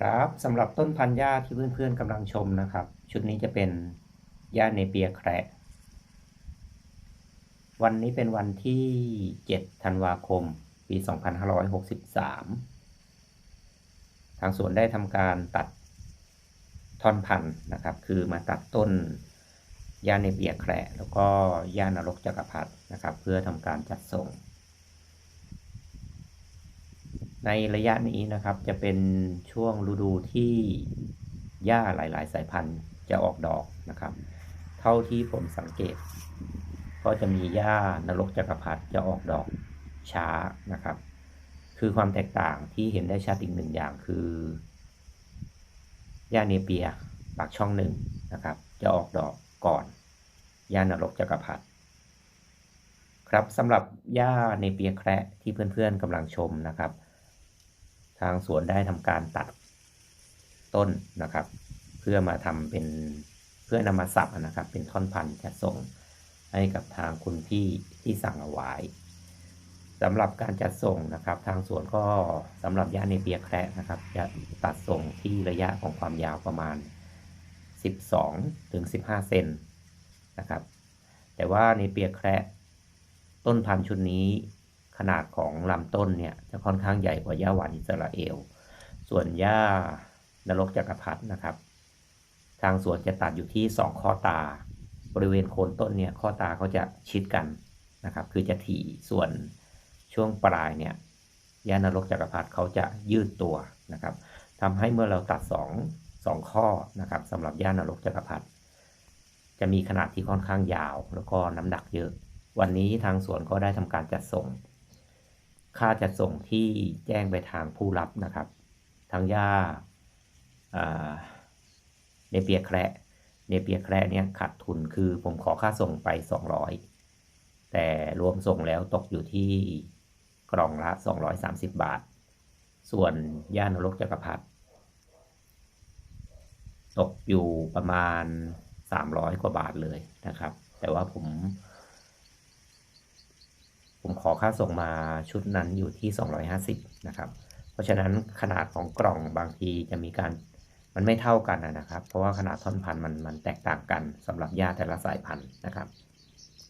ครับสำหรับต้นพันธุ์หญ้าที่เพื่อนๆกำลังชมนะครับ ชุดนี้จะเป็นหญ้าเนเปียแคระวันนี้เป็นวันที่ 7 ธันวาคม ปี 2563 ทางสวนได้ทำการตัดท่อนพันธุ์นะครับ คือมาตัดต้นหญ้าเนเปียแคระแล้วก็หญ้านรกจักรพรรดินะครับ เพื่อทำการจัดส่ง ในระยะนี้นะครับจะเป็นช่วงฤดูที่หญ้าหลาย ๆ สายพันธุ์จะออกดอกนะครับ เท่าที่ผมสังเกต ก็จะมีหญ้านรกจักรพรรดิจะออกดอกช้านะครับ คือความแตกต่างที่เห็นได้ชัดอีกหนึ่งอย่างคือหญ้าเนเปียปากช่องหนึ่งนะครับ จะออกดอกก่อนหญ้านรกจักรพรรดิครับสำหรับหญ้าเนเปียแคระที่เพื่อน ๆกำลังชมนะครับ ทางสวนได้ทำการตัดต้นนะครับ เพื่อมาทำเป็นเพื่อนำมาสับนะครับ เป็นท่อนพันธุ์จะส่งให้กับทางคุณพี่ที่สั่งเอาไว้สำหรับการจัดส่งนะครับ ทางสวนก็สำหรับย่าในเปียแคระนะครับ จะตัดส่งที่ระยะของความยาวประมาณ 12ถึง15 เซนนะครับ แต่ว่าในเปียแคระต้นพันธุ์ชุดนี้ ขนาดของลำต้นเนี่ยจะค่อนข้างใหญ่กว่าหญ้าหวานอิสราเอล ส่วนหญ้านรกจักรพรรดินะครับ ทางสวนจะตัดอยู่ที่ 2 ข้อตา บริเวณโคนต้นเนี่ยข้อตาเขาจะชิดกันนะครับ คือจะถี่ส่วนช่วงปลายเนี่ยหญ้านรกจักรพรรดิเขาจะยืดตัวนะครับทำให้เมื่อเราตัด 2 2 ข้อนะครับสำหรับหญ้านรกจักรพรรดิจะมีขนาดที่ค่อนข้างยาว แล้วก็น้ำหนักเยอะ วันนี้ทางสวนก็ได้ทำการจัดส่ง ค่าจัดส่งที่แจ้งไปทางผู้รับนะครับทางย่าเนเปียแคระเนเปียแคระเนี่ยขาดทุนคือผมขอค่าส่งไป 200 แต่รวมส่งแล้วตกอยู่ที่กล่องละ 230 บาท ส่วนย่านรกจักรพรรดิตกอยู่ประมาณ 300 กว่าบาทเลยนะครับ แต่ว่าผม ผมขอค่าส่งมาชุดนั้นอยู่ที่ 250 นะครับ เพราะฉะนั้นขนาดของกล่องบางทีจะมีการมันไม่เท่ากันนะครับ เพราะว่าขนาดท่อนพันธุ์มันมันแตกต่างกันสำหรับหญ้าแต่ละสายพันธุ์นะครับ